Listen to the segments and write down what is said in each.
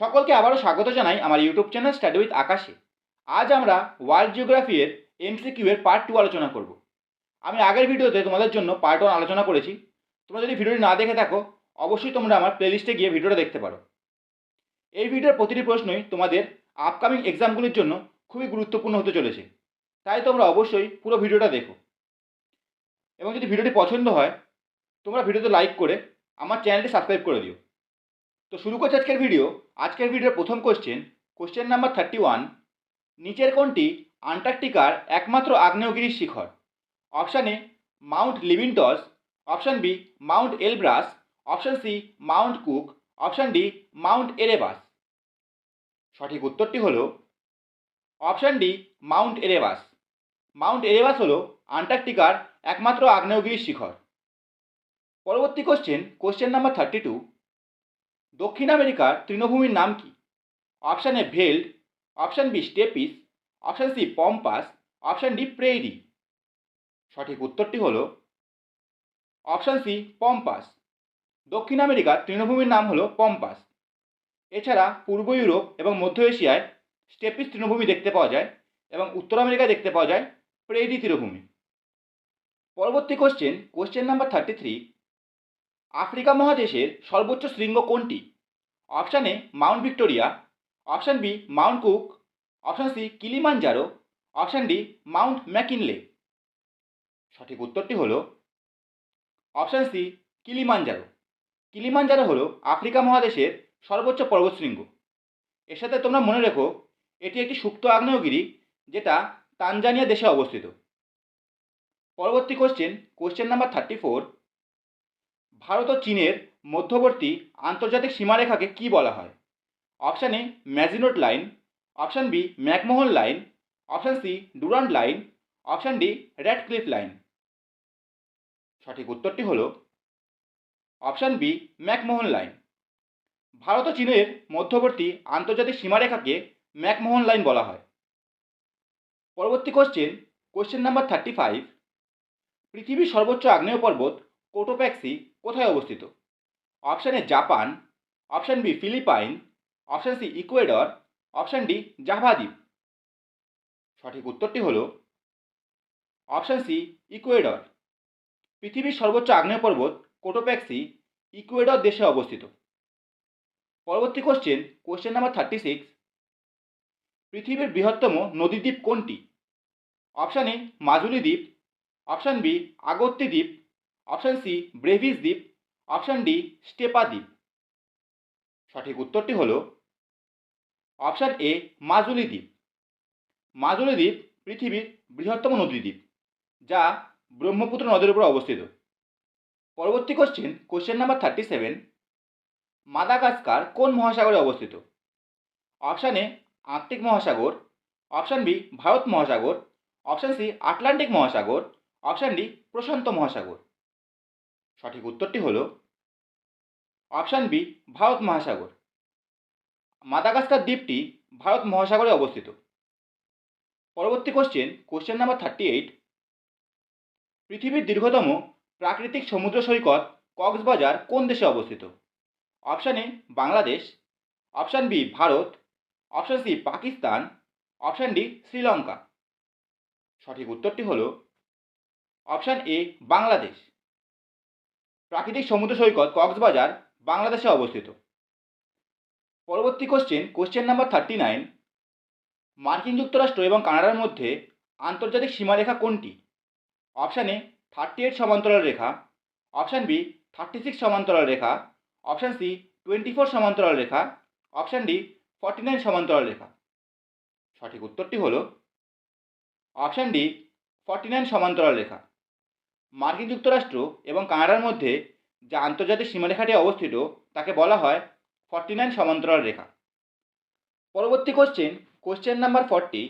সকলকে আবারও স্বাগত জানাই আমার ইউটিউব চ্যানেল স্টাডি উইথ আকাশে আজ আমরা ওয়ার্ল্ড জিওগ্রাফির এমসিকিউ এর পার্ট টু আলোচনা করব। আমি আগের ভিডিওতে তোমাদের জন্য পার্ট ওয়ান আলোচনা করেছি। তোমরা যদি ভিডিওটি না দেখে থাকো, অবশ্যই তোমরা আমার প্লেলিস্টে গিয়ে ভিডিওটা দেখতে পারো। এই ভিডিওর প্রতিটি প্রশ্নই তোমাদের আপকামিং এক্সামগুলির জন্য খুবই গুরুত্বপূর্ণ হতে চলেছে। তাই তোমরা অবশ্যই পুরো ভিডিওটা দেখো। এবং যদি ভিডিওটি পছন্দ হয়, তোমরা ভিডিওতে লাইক করে আমার চ্যানেলটি সাবস্ক্রাইব করে দিও। তো শুরু করছি আজকের ভিডিও আজকের ভিডিওর প্রথম question question number thirty one নিচের কোনটি আন্টার্কটিকার একমাত্র আগ্নেয়গিরির শিখর। Option A Mount Livingston option B Mount Elbrus option C Mount Cook option D Mount Erebus সঠিক উত্তরটি হল option D Mount Erebus Mount Erebus হল আন্টার্কটিকার একমাত্র আগ্নেয়গিরির শিখর। পরবর্তী question question number thirty two দক্ষিণ আমেরিকার তৃণভূমির নাম কি? Option A veld, option B steppes, option C pampas, option D prairie. সঠিক উত্তরটি হলো অপশান সি পম্পাস। দক্ষিণ আমেরিকার তৃণভূমির নাম হলো পম্পাস। এছাড়া পূর্ব ইউরোপ এবং মধ্য এশিয়ায় স্টেপিস তৃণভূমি দেখতে পাওয়া যায় এবং উত্তর আমেরিকায় দেখতে পাওয়া যায় প্রেইরি তৃণভূমি। পরবর্তী question question number thirty three Africa মহাদেশের সর্বোচ্চ শৃঙ্গ কোনটি? Option A, Mount Victoria, option B, Mount Cook, option C Kilimanjaro option D, Mount McKinley. সঠিক উত্তরটি হল অপশান সি কিলিমানজারো কিলিমানজারো হলো আফ্রিকা মহাদেশের সর্বোচ্চ পর্বতশৃঙ্গ এর সাথে তোমরা মনে রেখো, এটি একটি সুপ্ত আগ্নেয়গিরি যেটা তানজানিয়া দেশে অবস্থিত। পরবর্তী question question number thirty four Bharat ও চীনের মধ্যবর্তী আন্তর্জাতিক সীমারেখাকে কি বলা হয়? Option A, Maginot line. Option B, McMahon line. Option C Durand line. Option D Radcliffe line. সঠিক উত্তরটি হল option B, McMahon line. Bharat ও চীনের মধ্যবর্তী আন্তর্জাতিক সীমারেখাকে ম্যাকমোহন লাইন বলা হয়। পরবর্তী question question number thirty five পৃথিবীর সর্বোচ্চ আগ্নেয় পর্বত কোটোপ্যাক্সি কোথায় অবস্থিত? Option A Japan, option B Philippine, option C Ecuador, option D Java দ্বীপ সঠিক উত্তরটি হল অপশান সি ইকুয়েডর। পৃথিবীর সর্বোচ্চ আগ্নেয় পর্বত কোটোপ্যাক্সি ইকুয়েডর দেশে অবস্থিত। পরবর্তী question question number thirty six পৃথিবীর বৃহত্তম নদীদ্বীপ কোনটি? অপশান এ মাজুলি দ্বীপ, অপশান বি আগত্তি দ্বীপ অপশান সি, ব্রেভিস দ্বীপ। অপশান ডি, স্টেপা দ্বীপ। সঠিক উত্তরটি হল অপশান এ, মাজুলি দ্বীপ। মাজুলি দ্বীপ পৃথিবীর বৃহত্তম নদীদ্বীপ যা ব্রহ্মপুত্র নদের উপর অবস্থিত। পরবর্তী question question number thirty seven Madagascar কোন মহাসাগরে অবস্থিত? অপশান এ, আর্কটিক মহাসাগর। অপশান বি, ভারত মহাসাগর। অপশান সি, আটলান্টিক মহাসাগর। অপশান ডি, প্রশান্ত মহাসাগর। সঠিক উত্তরটি হল অপশান বি, ভারত মহাসাগর। মাদাগাস্কার দ্বীপটি ভারত মহাসাগরে অবস্থিত। পরবর্তী question question number thirty eight পৃথিবীর দীর্ঘতম প্রাকৃতিক সমুদ্র সৈকত কক্সবাজার কোন দেশে অবস্থিত? Option A, Bangladesh. Option B, Bharat. Option C, Pakistan. Option D, Sri Lanka. সঠিক উত্তরটি হল অপশান এ, বাংলাদেশ। প্রাকৃতিক সমুদ্র সৈকত কক্সবাজার, বাংলাদেশে অবস্থিত। পরবর্তী question question number thirty nine মার্কিন যুক্তরাষ্ট্র এবং কানাডার মধ্যে আন্তর্জাতিক সীমারেখা কোনটি? অপশান এ থার্টি এইট সমান্তরাল রেখা। অপশান বি থার্টি সিক্স সমান্তরাল রেখা। অপশান সি টোয়েন্টি ফোর সমান্তরাল রেখা। অপশান ডি ফর্টি নাইন সমান্তরাল রেখা। সঠিক উত্তরটি হল অপশান ডি ফর্টি নাইন সমান্তরাল রেখা। মার্কিন যুক্তরাষ্ট্র এবং কানাডার মধ্যে যে আন্তর্জাতিক সীমারেখাটি অবস্থিত, তাকে বলা হয় ফর্টি নাইন সমান্তরাল রেখা। পরবর্তী কোশ্চেন কোশ্চেন নাম্বার ফর্টি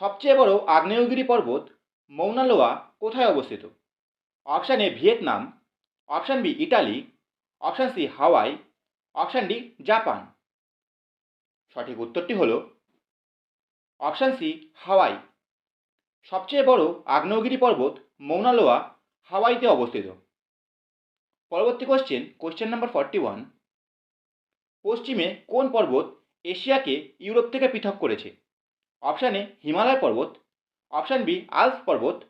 সবচেয়ে বড় আগ্নেয়গিরি পর্বত মৌনালোয়া কোথায় অবস্থিত? Option A Vietnam option B Italy option C Hawaii option D Japan. সঠিক উত্তরটি হল অপশান সি হাওয়াই। সবচেয়ে বড় আগ্নেয়গিরি পর্বত মৌনালোয়া হাওয়াইতে অবস্থিত। পরবর্তী question question number forty one পশ্চিমে কোন পর্বত এশিয়াকে ইউরোপ থেকে পৃথক করেছে? অপশান এ, হিমালয় পর্বত, অপশান বি আলস পর্বত,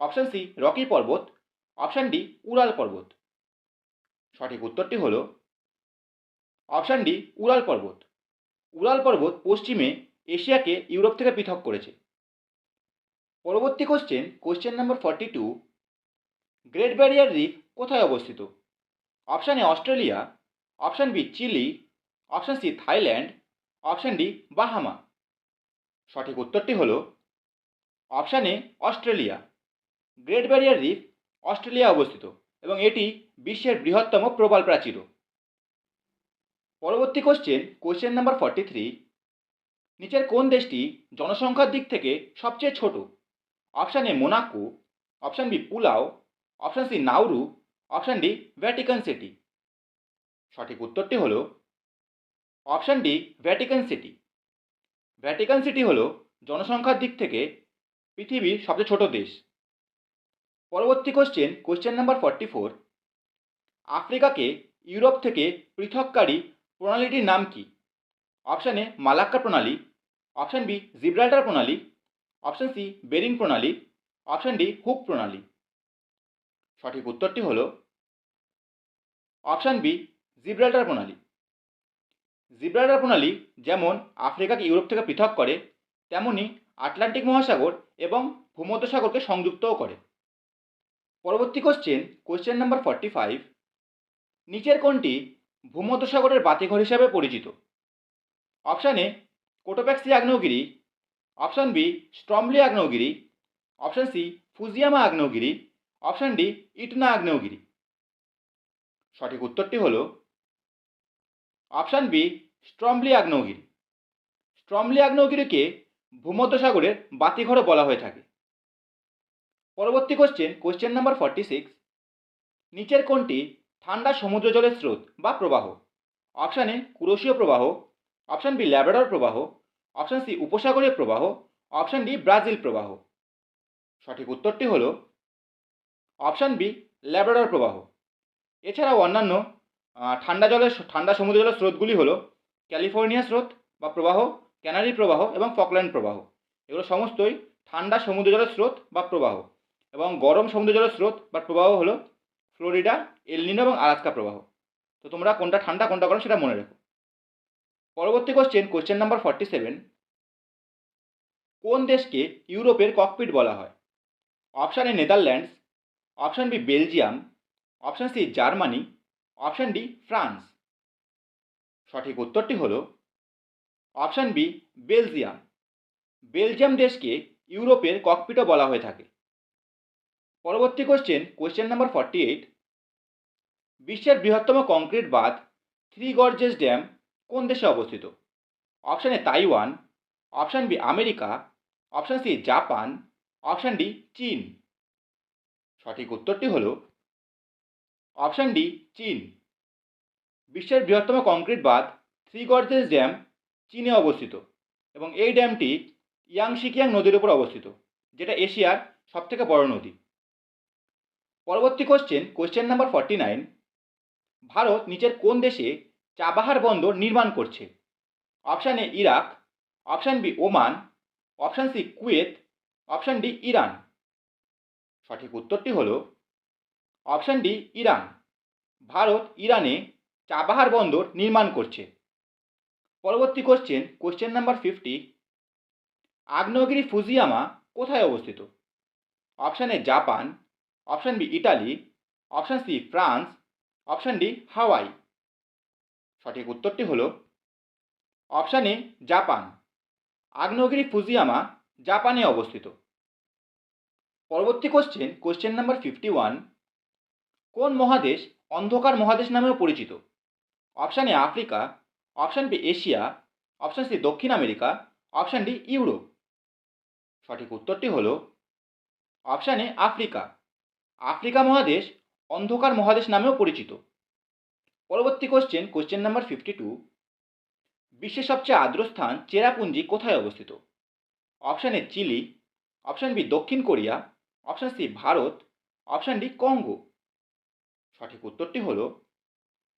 অপশান সি, রকি পর্বত, অপশান ডি উরাল পর্বত। সঠিক উত্তরটি হল অপশান ডি উরাল পর্বত। উরাল পর্বত পশ্চিমে এশিয়াকে ইউরোপ থেকে পৃথক করেছে। পরবর্তী question question number forty two great barrier reef কোথায় অবস্থিত? Option A Australia option B Chile option C Thailand option D Bahamas সঠিক উত্তরটি হল option A Australia great barrier reef Australia অবস্থিত এবং এটি বিশ্বের বৃহত্তম প্রবাল প্রাচীর। পরবর্তী question question number forty three নিচের কোন দেশটি জনসংখ্যার দিক থেকে সবচেয়ে ছোট? Option A Monaco option B Palau option C Nauru option D Vatican City সঠিক উত্তরটি হল option D Vatican City Vatican City হল জনসংখ্যার দিক থেকে পৃথিবীর সবচেয়ে ছোট দেশ। পরবর্তী question question number forty four আফ্রিকাকে Europe থেকে পৃথককারী প্রণালীটির নাম কি? অপশান এ মালাক্কা প্রণালী। অপশান বি জিব্রাল্টার প্রণালী। অপশান সি বেরিং প্রণালী অপশান ডি হুক প্রণালী সঠিক উত্তরটি হল অপশান বি জিব্রাল্টার প্রণালী জিব্রাল্টার প্রণালী যেমন আফ্রিকাকে ইউরোপ থেকে পৃথক করে, তেমনি আটলান্টিক মহাসাগর এবং ভূমধ্যসাগরকে সংযুক্তও করে। পরবর্তী question question number forty five নিচের কোনটি ভূমধ্যসাগরের বাতিঘর হিসাবে পরিচিত। অপশান কোটোপ্যাক্সি আগ্নেয়গিরি অপশান বি স্ট্রমলি আগ্নেয়গিরি। অপশান সি, ফুজিয়ামা আগ্নেয়গিরি। অপশান ডি, ইটনা আগ্নেয়গিরি। সঠিক উত্তরটি হল অপশান বি স্ট্রমলি আগ্নেয়গিরি। স্ট্রমলি আগ্নেয়গিরিকে ভূমধ্যসাগরের বাতিঘরও বলা হয়ে থাকে। পরবর্তী question question number forty six নিচের কোনটি ঠান্ডা সমুদ্র জলের স্রোত বা প্রবাহ। অপশান এ কুরসীয় প্রবাহ। অপশান বি ল্যাব্রাডর প্রবাহ। অপশান সি উপসাগরীয় প্রবাহ। অপশান ডি ব্রাজিল প্রবাহ। সঠিক উত্তরটি হল অপশান বি ল্যাব্রাডর প্রবাহ। এছাড়াও অন্যান্য ঠান্ডা জলের ঠান্ডা সমুদ্র জলের স্রোতগুলি হল ক্যালিফোর্নিয়া স্রোত বা প্রবাহ, ক্যানারি প্রবাহ এবং ফকল্যান্ড প্রবাহ। এগুলো সমস্তই ঠান্ডা সমুদ্র জলের স্রোত বা প্রবাহ এবং গরম সমুদ্র জলের স্রোত বা প্রবাহ হলো ফ্লোরিডা, এলনিনো এবং আলাস্কা প্রবাহ। তো তোমরা কোনটা ঠান্ডা, কোনটা গরম সেটা মনে রেখো। পরবর্তী question question number forty seven কোন দেশকে ইউরোপের ককপিট বলা হয়? Option A Netherlands option B Belgium option C Germany option D France সঠিক উত্তরটি হল অপশান বি বেলজিয়াম বেলজিয়াম দেশকে ইউরোপের ককপিটও বলা হয়ে থাকে। পরবর্তী question question number forty eight বিশ্বের বৃহত্তম কংক্রিট বাঁধ থ্রি গর্জেস ড্যাম কোন দেশে অবস্থিত? Option A Taiwan option B America option C Japan option D চীন সঠিক উত্তরটি হল অপশান ডি চীন বিশ্বের বৃহত্তম কংক্রিট বাঁধ থ্রি গর্জেস ড্যাম চীনে অবস্থিত এবং এই ড্যামটি ইয়াংশিকিয়াং নদীর উপর অবস্থিত, যেটা এশিয়ার সবথেকে বড় নদী। পরবর্তী question question number forty nine Bharat নিচের কোন দেশে চাবাহার বন্দর নির্মাণ করছে। Option A Iraq, option B Oman, option C Kuwait, option D Iran. সঠিক উত্তরটি হল অপশান ডি ইরান। ভারত ইরানে চাবাহার বন্দর নির্মাণ করছে। পরবর্তী কোশ্চেন কোশ্চেন নাম্বার ফিফটি আগ্নেয়গিরি ফুজিয়ামা কোথায় অবস্থিত? Option A Japan, option B Italy, option C France, option D Hawaii. সঠিক উত্তরটি হল অপশান এ জাপান। আগ্নেয়গিরি ফুজিয়ামা জাপানে অবস্থিত। পরবর্তী question question number fifty one কোন মহাদেশ অন্ধকার মহাদেশ নামেও পরিচিত? Option A Africa, option B Asia, option C দক্ষিণ আমেরিকা, অপশান ডি ইউরোপ। সঠিক উত্তরটি হল অপশান এ আফ্রিকা। আফ্রিকা মহাদেশ অন্ধকার মহাদেশ নামেও পরিচিত। পরবর্তী question question number fifty two বিশ্বের সবচেয়ে আর্দ্র স্থান চেরাপুঞ্জি কোথায় অবস্থিত? Option A Chile option B দক্ষিণ Korea. Option C Bharat. Option D Congo সঠিক উত্তরটি হল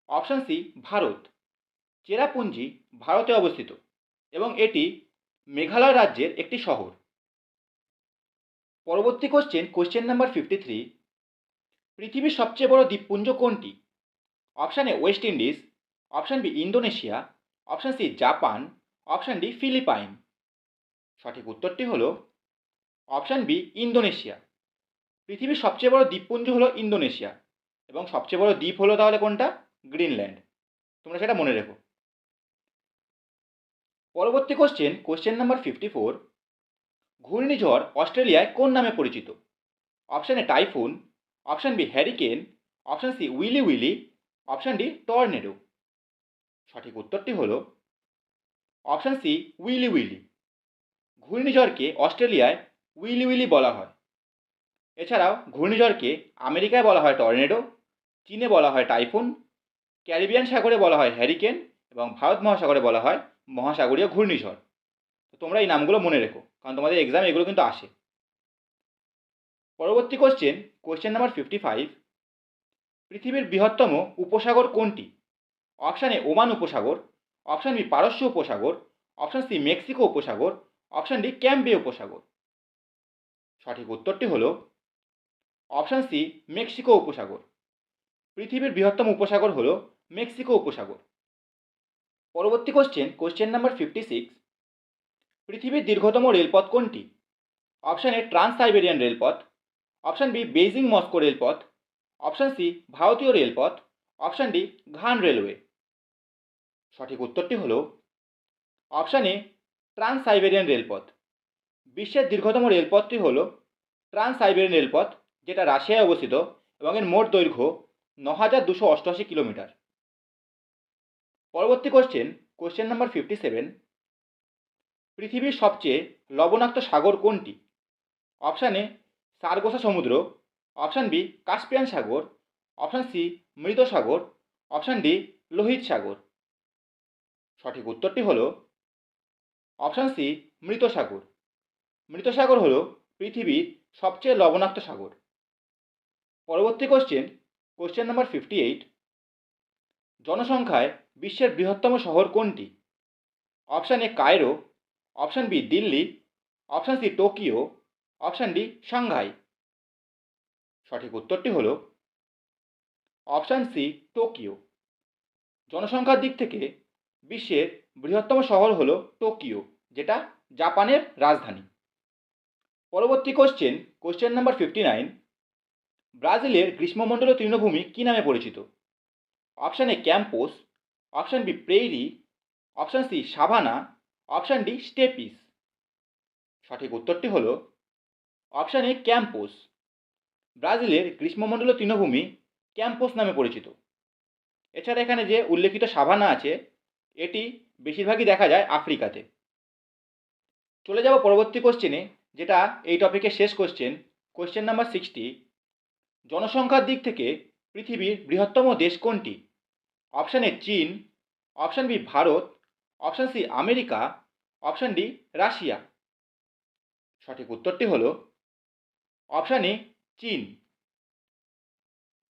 অপশান সি ভারত। চেরাপুঞ্জি ভারতে অবস্থিত এবং এটি মেঘালয় রাজ্যের একটি শহর। পরবর্তী question question number fifty three পৃথিবীর সবচেয়ে বড় দ্বীপপুঞ্জ কোনটি? Option A West Indies option B Indonesia option C Japan option D Philippine সঠিক উত্তরটি হল অপশান বি ইন্দোনেশিয়া পৃথিবীর সবচেয়ে বড় দ্বীপপুঞ্জ হলো ইন্দোনেশিয়া এবং সবচেয়ে বড় দ্বীপ হলো তাহলে কোনটা? গ্রিনল্যান্ড তোমরা সেটা মনে রেখো। পরবর্তী question question number fifty four ঘূর্ণিঝড় অস্ট্রেলিয়ায় কোন নামে পরিচিত? Option A typhoon option B hurricane option C willy willy option D tornado সঠিক উত্তরটি হল অপশান সি উইলি উইলি ঘূর্ণিঝড়কে অস্ট্রেলিয়ায় উইলি উইলি বলা হয়। এছাড়াও ঘূর্ণিঝড়কে আমেরিকায় বলা হয় টর্নেডো চীনে বলা হয় টাইফুন ক্যারিবিয়ান সাগরে বলা হয় হ্যারিকেন এবং ভারত মহাসাগরে বলা হয় মহাসাগরীয় ঘূর্ণিঝড়। তো তোমরা এই নামগুলো মনে রেখো, কারণ তোমাদের এক্সাম এগুলো কিন্তু আসে। পরবর্তী question question number fifty five পৃথিবীর বৃহত্তম উপসাগর কোনটি? অপশান এ ওমান উপসাগর, অপশান বি পারস্য উপসাগর, অপশান সি মেক্সিকো উপসাগর, অপশান ডি ক্যাম্বে উপসাগর। সঠিক উত্তরটি হল অপশান সি মেক্সিকো উপসাগর। পৃথিবীর বৃহত্তম উপসাগর হল মেক্সিকো উপসাগর। পরবর্তী question question number fifty six পৃথিবীর দীর্ঘতম রেলপথ কোনটি? অপশান এ ট্রান্স সাইবেরিয়ান রেলপথ, অপশান বি বেইজিং মস্কো রেলপথ অপশান সি ভারতীয় রেলপথ। অপশান ডি ঘান রেলওয়ে সঠিক উত্তরটি হল অপশান এ ট্রান্স সাইবেরিয়ান রেলপথ বিশ্বের দীর্ঘতম রেলপথটি হল ট্রান্স সাইবেরিয়ান রেলপথ যেটা রাশিয়ায় অবস্থিত এবং এর মোট দৈর্ঘ্য ন হাজার দুশো অষ্টআশি কিলোমিটার। পরবর্তী question question number fifty seven পৃথিবীর সবচেয়ে লবণাক্ত সাগর কোনটি? অপশান সারগোসা সমুদ্র। অপশান বি, কাস্পিয়ান সাগর। অপশান সি, মৃত সাগর। অপশান ডি, লোহিত সাগর। সঠিক উত্তরটি হল অপশান সি, মৃত সাগর। মৃত সাগর হল পৃথিবীর সবচেয়ে লবণাক্ত সাগর। পরবর্তী question question number fifty eight জনসংখ্যায় বিশ্বের বৃহত্তম শহর কোনটি? Option A, Cairo. Option B, Delhi. Option C, Tokyo. Option D Shanghai সঠিক উত্তরটি হল অপশান সি, টোকিও। জনসংখ্যার দিক থেকে বিশ্বের বৃহত্তম শহর হল টোকিও, যেটা জাপানের রাজধানী। পরবর্তী question question number fifty nine ব্রাজিলের গ্রীষ্মমণ্ডলীয় তৃণভূমি কী নামে পরিচিত? Option A campos, option B prairie, option C savanna, option D steppes. সঠিক উত্তরটি হল অপশান এ ক্যাম্পোস। ব্রাজিলের গ্রীষ্মমণ্ডলীয় তৃণভূমি ক্যাম্পোস নামে পরিচিত। এছাড়া এখানে যে উল্লেখিত সাভানা আছে, এটি বেশিরভাগই দেখা যায় আফ্রিকাতে। চলে যাব পরবর্তী কোশ্চেনে যেটা এই টপিকের শেষ কোশ্চেন কোশ্চেন নাম্বার সিক্সটি জনসংখ্যার দিক থেকে পৃথিবীর বৃহত্তম দেশ কোনটি? অপশান এ চীন option B Bharat option C America option D Russia. সঠিক উত্তরটি হল অপশান এ চীন।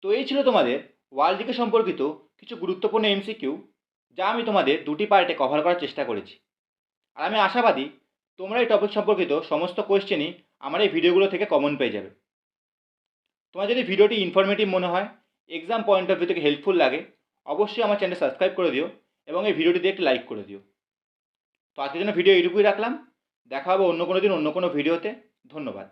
তো এই ছিল তোমাদের ওয়ার্ল্ড জিকে সম্পর্কিত কিছু গুরুত্বপূর্ণ এমসিকিউ, যা আমি তোমাদের দুটি পার্টে কভার করার চেষ্টা করেছি। আর আমি আশাবাদী তোমরা এই টপিক সম্পর্কিত সমস্ত কোয়েশ্চেনই আমার এই ভিডিওগুলো থেকে কমন পেয়ে যাবে। তোমার যদি ভিডিওটি ইনফরমেটিভ মনে হয় এক্সাম পয়েন্ট অফ ভিউ থেকে হেল্পফুল লাগে, অবশ্যই আমার চ্যানেল সাবস্ক্রাইব করে দিও এবং এই ভিডিওটি একটি লাইক করে দিও। তো আজকের জন্য ভিডিও এইটুকুই রাখলাম। দেখা হবে অন্য কোনো দিন অন্য কোনো ভিডিওতে ধন্যবাদ।